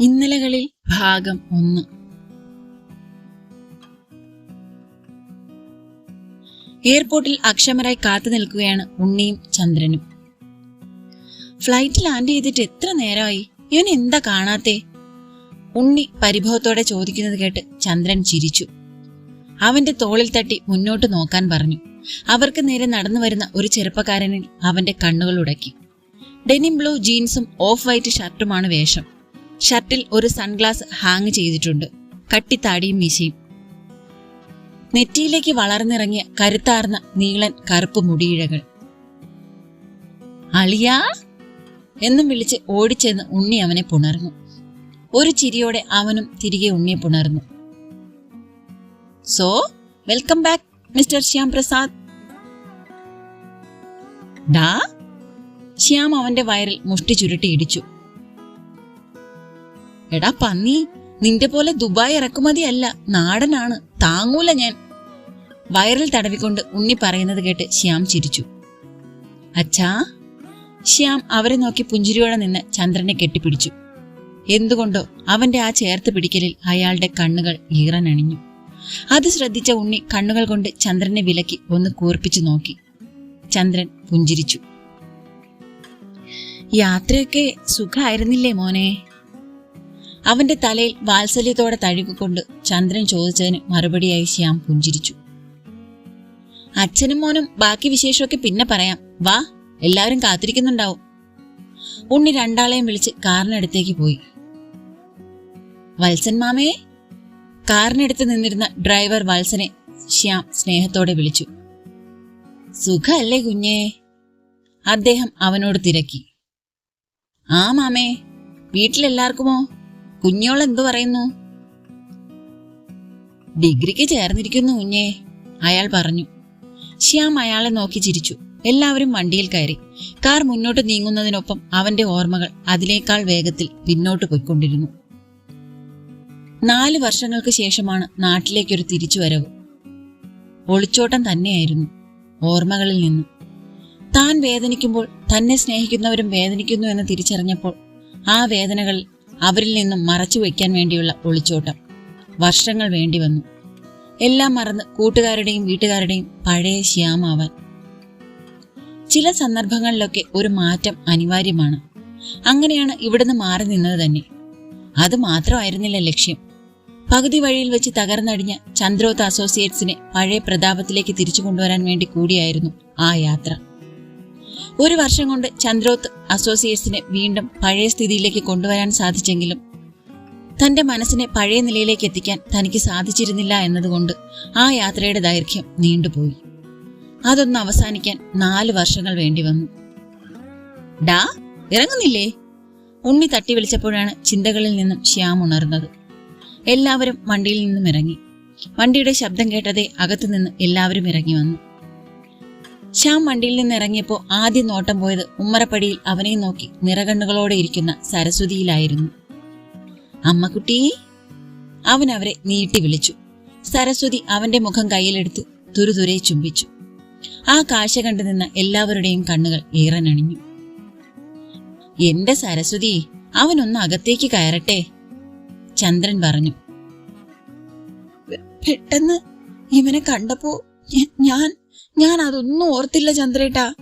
ഇന്നലകളിൽ ഭാഗം ഒന്ന്. എയർപോർട്ടിൽ അക്ഷമരായി കാത്തു നിൽക്കുകയാണ് ഉണ്ണിയും ചന്ദ്രനും. ഫ്ലൈറ്റ് ലാൻഡ് ചെയ്തിട്ട് എത്ര നേരമായി? ഇവൻ എന്താ കാണാത്തേ? ഉണ്ണി പരിഭവത്തോടെ ചോദിക്കുന്നത് കേട്ട് ചന്ദ്രൻ ചിരിച്ചു. അവന്റെ തോളിൽ തട്ടി മുന്നോട്ട് നോക്കാൻ പറഞ്ഞു. അവർക്ക് നേരെ നടന്നു വരുന്ന ഒരു ചെറുപ്പക്കാരനിൽ അവന്റെ കണ്ണുകൾ ഉടക്കി. ഡെനിം ബ്ലൂ ജീൻസും ഓഫ് വൈറ്റ് ഷർട്ടുമാണ് വേഷം. ഷർട്ടിൽ ഒരു സൺഗ്ലാസ് ഹാങ് ചെയ്തിട്ടുണ്ട്. കട്ടിത്താടിയും മീശയും നെറ്റിയിലേക്ക് വളർന്നിറങ്ങിയ കരുത്താർന്ന നീളൻ കറുപ്പ് മുടിയിഴകൾ. അളിയാ! എന്നും വിളിച്ച് ഓടിച്ചെന്ന് ഉണ്ണി അവനെ പുണർന്നു. ഒരു ചിരിയോടെ അവനും തിരികെ ഉണ്ണിയെ പുണർന്നു. So welcome back mister Shyam Prasad ഡാ? ശ്യാം അവന്റെ വയറിൽ മുഷ്ടി ചുരുട്ടി ഇടിച്ചു. എടാ പന്നി നിന്റെ പോലെ ദുബായ് ഇറക്കുമതി അല്ല നാടനാണ്. താങ്ങൂല ഞാൻ. വയറിൽ തടവിക്കൊണ്ട് ഉണ്ണി പറയുന്നത് കേട്ട് ശ്യാം ചിരിച്ചു. അച്ഛാ ശ്യാം അവരെ നോക്കി പുഞ്ചിരിയോടെ നിന്ന് ചന്ദ്രനെ കെട്ടിപ്പിടിച്ചു. എന്തുകൊണ്ടോ അവന്റെ ആ ചേർത്ത് പിടിക്കലിൽ അയാളുടെ കണ്ണുകൾ ഈറനണിഞ്ഞു അത് ശ്രദ്ധിച്ച ഉണ്ണി കണ്ണുകൾ കൊണ്ട് ചന്ദ്രനെ വിലക്കി ഒന്ന് കൂർപ്പിച്ചു നോക്കി. ചന്ദ്രൻ പുഞ്ചിരിച്ചു. യാത്രയൊക്കെ സുഖമായിരുന്നില്ലേ മോനെ? അവന്റെ തലയിൽ വാത്സല്യത്തോടെ തഴുകിക്കൊണ്ട് ചന്ദ്രൻ ചോദിച്ചതിന് മറുപടിയായി ശ്യാം പുഞ്ചിരിച്ചു. അച്ഛനും മോനും ബാക്കി വിശേഷമൊക്കെ പിന്നെ പറയാം. വാ എല്ലാവരും കാത്തിരിക്കുന്നുണ്ടാവും. ഉണ്ണി രണ്ടാളെയും വിളിച്ച് കാറിനടുത്തേക്ക് പോയി. വത്സൻ മാമേ കാറിനടുത്ത് നിന്നിരുന്ന ഡ്രൈവർ വത്സനെ ശ്യാം സ്നേഹത്തോടെ വിളിച്ചു. സുഖല്ലേ കുഞ്ഞേ? അദ്ദേഹം അവനോട് തിരക്കി. ആ മാമേ വീട്ടിലെല്ലാവർക്കുമോ? കുഞ്ഞോൾ എന്തു പറയുന്നു? ഡിഗ്രിക്ക് ചേർന്നിരിക്കുന്നു കുഞ്ഞേ അയാൾ പറഞ്ഞു. ശ്യാം അയാളെ നോക്കി ചിരിച്ചു. എല്ലാവരും വണ്ടിയിൽ കയറി. കാർ മുന്നോട്ട് നീങ്ങുന്നതിനൊപ്പം അവന്റെ ഓർമ്മകൾ അതിനേക്കാൾ വേഗത്തിൽ പിന്നോട്ട് പോയിക്കൊണ്ടിരുന്നു. നാല് വർഷങ്ങൾക്ക് ശേഷമാണ് നാട്ടിലേക്കൊരു തിരിച്ചുവരവ്. ഒളിച്ചോട്ടം തന്നെയായിരുന്നു ഓർമ്മകളിൽ നിന്നും. താൻ വേദനിക്കുമ്പോൾ തന്നെ സ്നേഹിക്കുന്നവരും വേദനിക്കുന്നു എന്ന് തിരിച്ചറിഞ്ഞപ്പോൾ ആ വേദനകൾ അവരിൽ നിന്നും മറച്ചു വയ്ക്കാൻ വേണ്ടിയുള്ള ഒളിച്ചോട്ടം. വർഷങ്ങൾ വേണ്ടി വന്നു. എല്ലാം മറന്ന് കൂട്ടുകാരുടെയും വീട്ടുകാരുടെയും പഴയ ശ്യാമാവാൻ. ചില സന്ദർഭങ്ങളിലൊക്കെ ഒരു മാറ്റം അനിവാര്യമാണ്. അങ്ങനെയാണ് ഇവിടുന്ന് മാറി നിന്നത് തന്നെ. അത് മാത്രമായിരുന്നില്ല ലക്ഷ്യം. പകുതി വഴിയിൽ വെച്ച് തകർന്നടിഞ്ഞ ചന്ദ്രോത്ത് അസോസിയേറ്റ്സിനെ പഴയ പ്രതാപത്തിലേക്ക് തിരിച്ചു കൊണ്ടുവരാൻ വേണ്ടി കൂടിയായിരുന്നു ആ യാത്ര. ഒരു വർഷം കൊണ്ട് ചന്ദ്രോത്ത് അസോസിയേറ്റ്സിനെ വീണ്ടും പഴയ സ്ഥിതിയിലേക്ക് കൊണ്ടുവരാൻ സാധിച്ചെങ്കിലും തന്റെ മനസ്സിനെ പഴയ നിലയിലേക്ക് എത്തിക്കാൻ തനിക്ക് സാധിച്ചിരുന്നില്ല എന്നതുകൊണ്ട് ആ യാത്രയുടെ ദൈർഘ്യം നീണ്ടുപോയി. അതൊന്ന് അവസാനിക്കാൻ നാല് വർഷങ്ങൾ വേണ്ടി വന്നു. ഡാ ഇറങ്ങുന്നില്ലേ? ഉണ്ണി തട്ടി വിളിച്ചപ്പോഴാണ് ചിന്തകളിൽ നിന്നും ശ്യാം ഉണർന്നത്. എല്ലാവരും വണ്ടിയിൽ നിന്നും ഇറങ്ങി. വണ്ടിയുടെ ശബ്ദം കേട്ടതേ അകത്തുനിന്ന് എല്ലാവരും ഇറങ്ങി വന്നു. ശ്യാം വണ്ടിയിൽ നിന്ന് ഇറങ്ങിയപ്പോൾ ആദ്യം നോട്ടം പോയത് ഉമ്മറപ്പടിയിൽ അവനെ നോക്കി നിറകണ്ണുകളോടെ ഇരിക്കുന്ന സരസ്വതിയിലായിരുന്നു. അമ്മക്കുട്ടി അവൻ അവരെ നീട്ടി വിളിച്ചു. സരസ്വതി അവന്റെ മുഖം കയ്യിലെടുത്ത് തുരുതുരെ ചുംബിച്ചു. ആ കാഴ്ച കണ്ടു നിന്ന എല്ലാവരുടെയും കണ്ണുകൾ ഈറനണിഞ്ഞു എന്റെ സരസ്വതി അവനൊന്ന് അകത്തേക്ക് കയറട്ടെ ചന്ദ്രൻ പറഞ്ഞു. പെട്ടെന്ന് ഇവനെ കണ്ടപ്പോ ഞാൻ ഞാൻ അതൊന്നും ഓർത്തില്ല ചന്ദ്രേട്ടാ.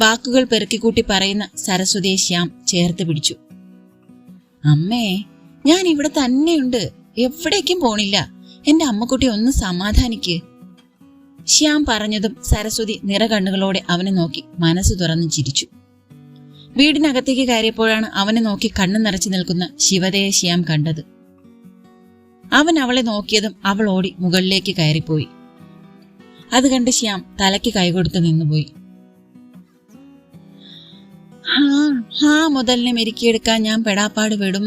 വാക്കുകൾ പെറുക്കിക്കൂട്ടി പറയുന്ന സരസ്വതിയെ ശ്യാം ചേർത്ത് പിടിച്ചു. അമ്മേ ഞാൻ ഇവിടെ തന്നെയുണ്ട്. എവിടേക്കും പോണില്ല. എന്റെ അമ്മക്കുട്ടി ഒന്ന് സമാധാനിക്ക്. ശ്യാം പറഞ്ഞതും സരസ്വതി നിറകണ്ണുകളോടെ അവനെ നോക്കി മനസ്സ് തുറന്ന് ചിരിച്ചു. വീടിനകത്തേക്ക് കയറിയപ്പോഴാണ് അവനെ നോക്കി കണ്ണു നിറച്ചു നിൽക്കുന്ന ശിവതയെ ശ്യാം കണ്ടത്. അവൻ അവളെ നോക്കിയതും അവൾ ഓടി മുകളിലേക്ക് കയറിപ്പോയി. അത് കണ്ട് ശ്യാം തലയ്ക്ക് കൈകൊടുത്ത് നിന്നുപോയി. ഹാ മുതലിനെ മെരുക്കിയെടുക്കാൻ ഞാൻ പെടാപ്പാട് വിടും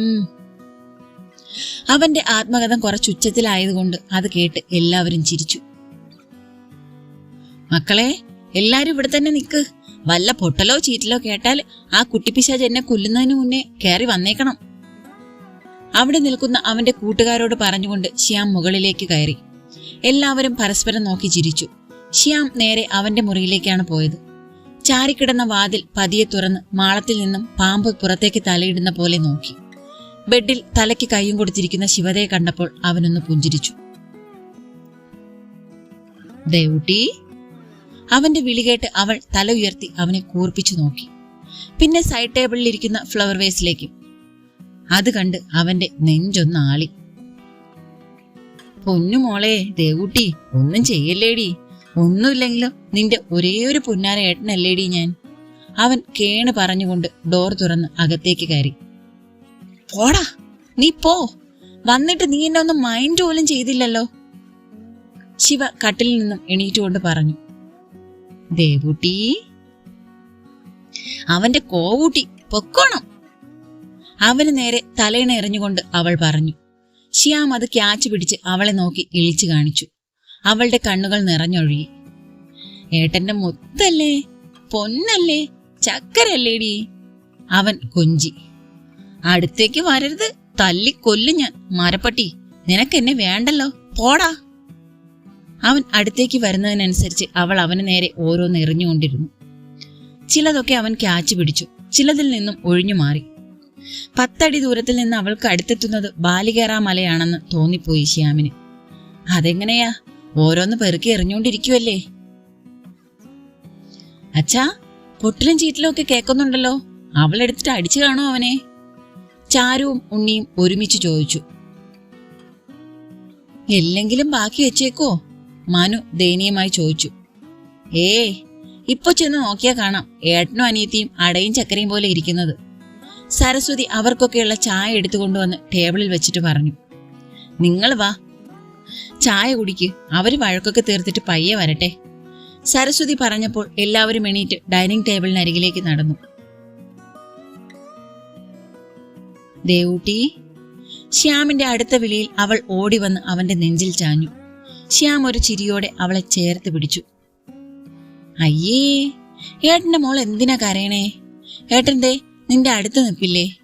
അവന്റെ ആത്മകഥം കുറച്ചുച്ചത്തിലായതുകൊണ്ട് അത് കേട്ട് എല്ലാവരും ചിരിച്ചു. മക്കളെ എല്ലാരും ഇവിടെ തന്നെ നിക്ക്. വല്ല പൊട്ടലോ ചീറ്റലോ കേട്ടാൽ ആ കുട്ടിപ്പിശാജ് എന്നെ കൊല്ലുന്നതിന് മുന്നേ കയറി വന്നേക്കണം. അവിടെ നിൽക്കുന്ന അവന്റെ കൂട്ടുകാരോട് പറഞ്ഞുകൊണ്ട് ശ്യാം മുകളിലേക്ക് കയറി. എല്ലാവരും പരസ്പരം നോക്കി ചിരിച്ചു. ശ്യാം നേരെ അവന്റെ മുറിയിലേക്കാണ് പോയത്. ചാരിക്കിടന്ന വാതിൽ പതിയെ തുറന്ന് മാളത്തിൽ നിന്നും പാമ്പ് പുറത്തേക്ക് തലയിടുന്ന പോലെ നോക്കി. ബെഡിൽ തലയ്ക്ക് കൈയും കൊടുത്തിരിക്കുന്ന ശിവതയെ കണ്ടപ്പോൾ അവനൊന്ന് പുഞ്ചിരിച്ചു. ദേവുട്ടി? അവന്റെ വിളി കേട്ട് അവൾ തല ഉയർത്തി അവനെ കൂർപ്പിച്ചു നോക്കി. പിന്നെ സൈഡ് ടേബിളിൽ ഇരിക്കുന്ന ഫ്ലവർ വേസിലേക്കും അത് കണ്ട് അവന്റെ നെഞ്ചൊന്ന് ആളി പൊന്നു മോളെ ദേവൂട്ടി ഒന്നും ചെയ്യല്ലേടി. ഒന്നുമില്ലെങ്കിലും നിന്റെ ഒരേ ഒരു പുന്നാര ഏട്ടനല്ലേടി ഞാൻ. അവൻ കേണ് പറഞ്ഞുകൊണ്ട് ഡോർ തുറന്ന് അകത്തേക്ക് കയറി. പോടാ നീ പോ. വന്നിട്ട് നീ എന്നെ ഒന്നും മൈൻഡ് പോലും ചെയ്തില്ലല്ലോ. ശിവ കട്ടിലിൽ നിന്നും എണീറ്റുകൊണ്ട് പറഞ്ഞു. ദേവൂട്ടി അവന്റെ കോവൂട്ടി പൊക്കോണം. അവന് നേരെ തലയിണ എറിഞ്ഞുകൊണ്ട് അവൾ പറഞ്ഞു. ശ്യാം അത് ക്യാച്ച് പിടിച്ച് അവളെ നോക്കി ഇളിച്ചു കാണിച്ചു. അവളുടെ കണ്ണുകൾ നിറഞ്ഞൊഴുകി. ഏട്ടന്റെ മുത്തല്ലേ? പൊന്നല്ലേ? ചക്കരല്ലേടി? അവൻ കൊഞ്ചി. അടുത്തേക്ക് വരരുത്. തല്ലിക്കൊല്ലു ഞാൻ. മരപ്പട്ടി നിനക്കെന്നെ വേണ്ടല്ലോ. പോടാ. അവൻ അടുത്തേക്ക് വരുന്നതിനനുസരിച്ച് അവൾ അവന് നേരെ ഓരോന്ന് എറിഞ്ഞുകൊണ്ടിരുന്നു. ചിലതൊക്കെ അവൻ ക്യാച്ച് പിടിച്ചു. ചിലതിൽ നിന്നും ഒഴിഞ്ഞു മാറി പത്തടി ദൂരത്തിൽ നിന്ന് അവൾക്ക് അടുത്തെത്തുന്നത് ബാലികേറാ മലയാണെന്ന് തോന്നിപ്പോയി ശ്യാമിന്. അതെങ്ങനെയാ? ഓരോന്ന് പെറുക്കി എറിഞ്ഞുകൊണ്ടിരിക്കുവല്ലേ? അച്ഛാ പൊട്ടിലും ചീറ്റിലും ഒക്കെ കേൾക്കുന്നുണ്ടല്ലോ. അവളെടുത്തിട്ട് അടിച്ചു കാണോ അവനെ? ചാരുവും ഉണ്ണിയും ഒരുമിച്ച് ചോദിച്ചു. എല്ലെങ്കിലും ബാക്കി വെച്ചേക്കോ? മനു ദയനീയമായി ചോദിച്ചു. ഏ ഇപ്പൊ ചെന്ന് നോക്കിയാ കാണാം. ഏട്ടനും അനിയത്തിയും അടയും ചക്കരയും പോലെ ഇരിക്കുന്നത്. സരസ്വതി അവർക്കൊക്കെയുള്ള ചായ എടുത്തുകൊണ്ടുവന്ന് ടേബിളിൽ വെച്ചിട്ട് പറഞ്ഞു നിങ്ങൾ വാ ചായ കുടിക്ക് അവർ വഴക്കൊക്കെ തീർത്തിട്ട് പയ്യെ വരട്ടെ. സരസ്വതി പറഞ്ഞപ്പോൾ എല്ലാവരും എണീറ്റ് ഡൈനിങ് ടേബിളിനരികിലേക്ക് നടന്നു. ദേവൂട്ടി ശ്യാമിന്റെ അടുത്ത വിളിയിൽ അവൾ ഓടി വന്ന് അവന്റെ നെഞ്ചിൽ ചാഞ്ഞു. ശ്യാം ഒരു ചിരിയോടെ അവളെ ചേർത്ത് പിടിച്ചു. അയ്യേ ഏട്ടന്റെ മോൾ എന്തിനാ കരയണേ? ഏട്ടന്റെ നിന്റെ അടുത്ത് നിൽപ്പില്ലേ?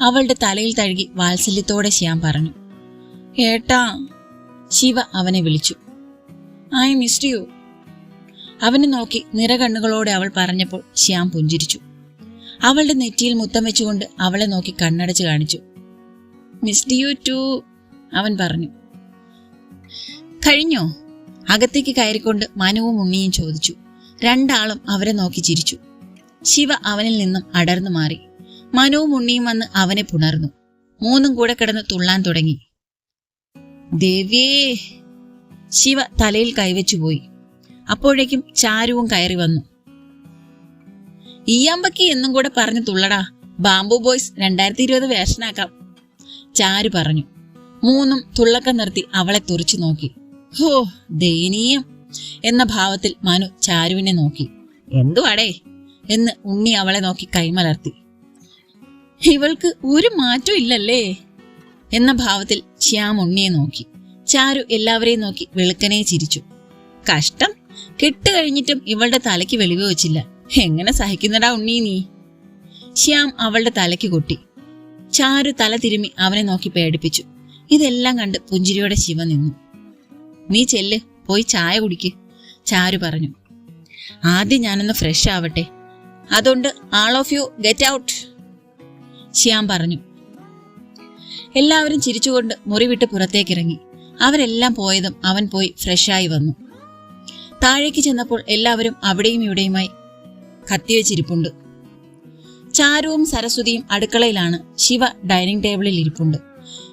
അവളുടെ തലയിൽ തഴുകി വാത്സല്യത്തോടെ ശ്യാം പറഞ്ഞു. ഏട്ടാ ശിവ അവനെ വിളിച്ചു. I missed you. അവനെ നോക്കി നിറകണ്ണുകളോടെ അവൾ പറഞ്ഞപ്പോൾ ശ്യാം പുഞ്ചിരിച്ചു. അവളുടെ നെറ്റിയിൽ മുത്തം വെച്ചുകൊണ്ട് അവളെ നോക്കി കണ്ണടച്ച് കാണിച്ചു. മിസ്ഡ് യു ടു അവൻ പറഞ്ഞു. കഴിഞ്ഞോ? അകത്തേക്ക് കയറിക്കൊണ്ട് മനുവും ഉണ്ണിയും ചോദിച്ചു. രണ്ടാളും അവരെ നോക്കി ചിരിച്ചു. ശിവ അവനിൽ നിന്നും അടർന്നു മാറി. മനുവും ഉണ്ണിയും വന്ന് അവനെ പുണർന്നു. മൂന്നും കൂടെ കിടന്ന് തുള്ളാൻ തുടങ്ങി. ദേവിയേ! ശിവ തലയിൽ കൈവച്ചു പോയി. അപ്പോഴേക്കും ചാരുവും കയറി വന്നു. ഈയാമ്പക്ക് എന്നും കൂടെ പറഞ്ഞു തുള്ളടാ. ബാംബു ബോയ്സ് രണ്ടായിരത്തി ഇരുപത് വേഷനാക്കാം. ചാരു പറഞ്ഞു. മൂന്നും തുള്ളക്ക നിർത്തി അവളെ തുറച്ചു നോക്കി. ഹോ ദയനീയം! എന്ന ഭാവത്തിൽ മനു ചാരുവിനെ നോക്കി. എന്തുവാടേ? എന്ന് ഉണ്ണി അവളെ നോക്കി കൈമലർത്തി. ഇവൾക്ക് ഒരു മാറ്റവും ഇല്ലല്ലേ? എന്ന ഭാവത്തിൽ ശ്യാം ഉണ്ണിയെ നോക്കി. ചാരു എല്ലാവരെയും നോക്കി വെളുക്കനെ ചിരിച്ചു. കഷ്ടം. കെട്ട് കഴിഞ്ഞിട്ടും ഇവളുടെ തലയ്ക്ക് വെളിവ് വെച്ചില്ല. എങ്ങനെ സഹിക്കുന്നടാ ഉണ്ണി നീ? ശ്യാം അവളുടെ തലയ്ക്ക് കൊട്ടി. ചാരു തല തിരുമ്മി അവനെ നോക്കി പേടിപ്പിച്ചു. ഇതെല്ലാം കണ്ട് പുഞ്ചിരിയോടെ ശിവ നിന്നു. നീ ചെല്ല്. പോയി ചായ കുടിക്ക് ചാരു പറഞ്ഞു. ആദ്യം ഞാനൊന്ന് ഫ്രഷ് ആവട്ടെ. അതുകൊണ്ട് all of you get out. Shyam പറഞ്ഞു. എല്ലാവരും ചിരിച്ചുകൊണ്ട് മുറി വിട്ട് പുറത്തേക്കിറങ്ങി. അവരെല്ലാം പോയതും അവൻ പോയി ഫ്രഷായി വന്നു. താഴേക്ക് ചെന്നപ്പോൾ എല്ലാവരും അവിടെയും ഇവിടെയുമായി കത്തിവെച്ചിരിപ്പുണ്ട്. ചാരുവും സരസ്വതിയും അടുക്കളയിലാണ് ശിവ ഡൈനിങ് ടേബിളിൽ ഇരിപ്പുണ്ട്.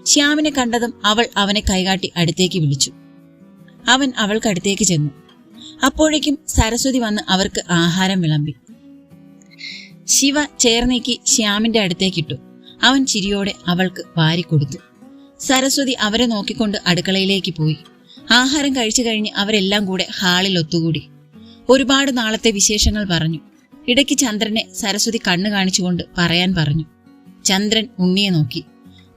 ശ്യാമിനെ കണ്ടതും അവൾ അവനെ കൈകാട്ടി അടുത്തേക്ക് വിളിച്ചു. അവൻ അവൾക്കടുത്തേക്ക് ചെന്നു. അപ്പോഴേക്കും സരസ്വതി വന്ന് അവർക്ക് ആഹാരം വിളമ്പി. ശിവ ചേർന്നേക്ക് നീക്കി ശ്യാമിന്റെ അടുത്തേക്കിട്ടു. അവൻ ചിരിയോടെ അവൾക്ക് വാരിക്കൊടുത്തു. സരസ്വതി അവരെ നോക്കിക്കൊണ്ട് അടുക്കളയിലേക്ക് പോയി. ആഹാരം കഴിച്ചു കഴിഞ്ഞ് അവരെല്ലാം കൂടെ ഹാളിൽ ഒത്തുകൂടി. ഒരുപാട് നാളത്തെ വിശേഷങ്ങൾ പറഞ്ഞു. ഇടയ്ക്ക് ചന്ദ്രനെ സരസ്വതി കണ്ണു കാണിച്ചുകൊണ്ട് പറയാൻ പറഞ്ഞു. ചന്ദ്രൻ ഉണ്ണിയെ നോക്കി.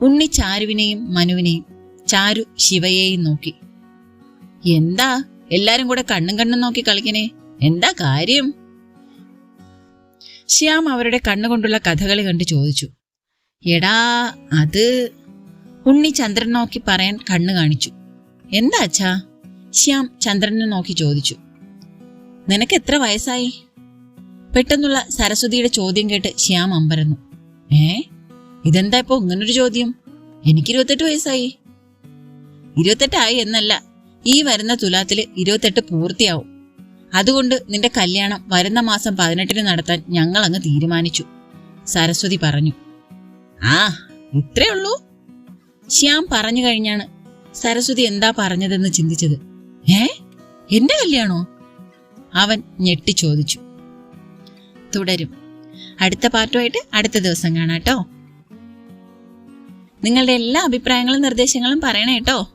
ഉണ്ണി ചാരുവിനെയും മനുവിനെയും ചാരു ശിവയെയും നോക്കി. എന്താ? എല്ലാരും കൂടെ കണ്ണും കണ്ണും നോക്കി കളിക്കണേ. എന്താ കാര്യം? ശ്യാം അവരുടെ കണ്ണുകൊണ്ടുള്ള കഥകളി കണ്ട് ചോദിച്ചു. എടാ അത് ഉണ്ണി ചന്ദ്രൻ നോക്കി പറയാൻ കണ്ണു കാണിച്ചു. എന്താ അച്ഛാ? ശ്യാം ചന്ദ്രനെ നോക്കി ചോദിച്ചു. നിനക്ക് എത്ര വയസ്സായി? പെട്ടെന്നുള്ള സരസ്വതിയുടെ ചോദ്യം കേട്ട് ശ്യാം അമ്പരന്നു. ഏ? ഇതെന്താ ഇപ്പോ ഇങ്ങനൊരു ചോദ്യം? എനിക്ക് ഇരുപത്തെട്ട് വയസ്സായി. ഇരുപത്തെട്ടായി എന്നല്ല ഈ വരുന്ന തുലാത്തിൽ ഇരുപത്തെട്ട് പൂർത്തിയാവും. അതുകൊണ്ട് നിന്റെ കല്യാണം വരുന്ന മാസം പതിനെട്ടിന് നടത്താൻ ഞങ്ങൾ അങ്ങ് തീരുമാനിച്ചു. സരസ്വതി പറഞ്ഞു ആ ഇത്രേ ഉള്ളൂ. ശ്യാം പറഞ്ഞു കഴിഞ്ഞാണ് സരസ്വതി എന്താ പറഞ്ഞതെന്ന് ചിന്തിച്ചത്. ഏ എന്റെ കല്യാണോ? അവൻ ഞെട്ടി ചോദിച്ചു തുടരും. അടുത്ത പാർട്ടുമായിട്ട് അടുത്ത ദിവസം കാണാം കേട്ടോ. നിങ്ങളുടെ എല്ലാ അഭിപ്രായങ്ങളും നിർദ്ദേശങ്ങളും പറയണേ കേട്ടോ.